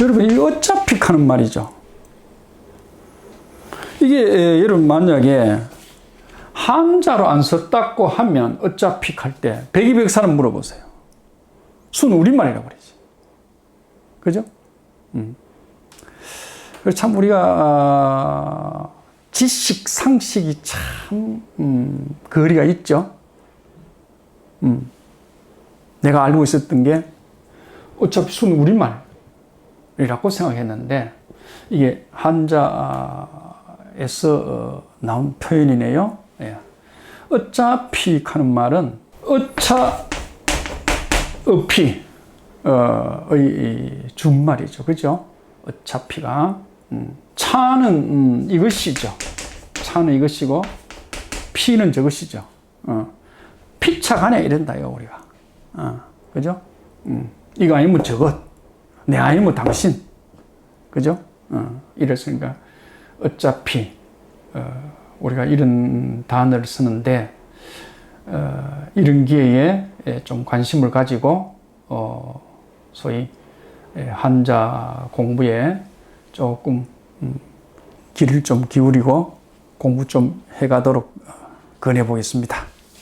여러분, 이 어차피 하는 말이죠. 이게, 에, 여러분, 만약에 한자로 안 썼다고 하면 어차피 할 때, 백이백사는 물어보세요. 순 우리말이라고 그러지. 그죠? 음. 참 우리가, 아, 지식, 상식이 참, 음, 거리가 있죠. 음. 내가 알고 있었던 게 어차피 순 우리말 이라고 생각했는데 이게 한자에서 어, 나온 표현이네요. 예. 어차피 하는 말은 어차 어피 어의 준말이죠. 그죠? 어차피가 음. 차는 음, 이것이죠. 차는 이것이고 피는 저것이죠. 어. 피차 간에 이런다요 우리가. 어. 그죠? 음. 이거 아니면 저것. 내 아니면 당신. 그죠? 어. 이랬으니까 어차피 어, 우리가 이런 단어를 쓰는데 어, 이런 기회에 예, 좀 관심을 가지고 어, 소위 예, 한자 공부에 조금 음, 길을 좀 기울이고 공부 좀 해가도록 어, 권해 보겠습니다.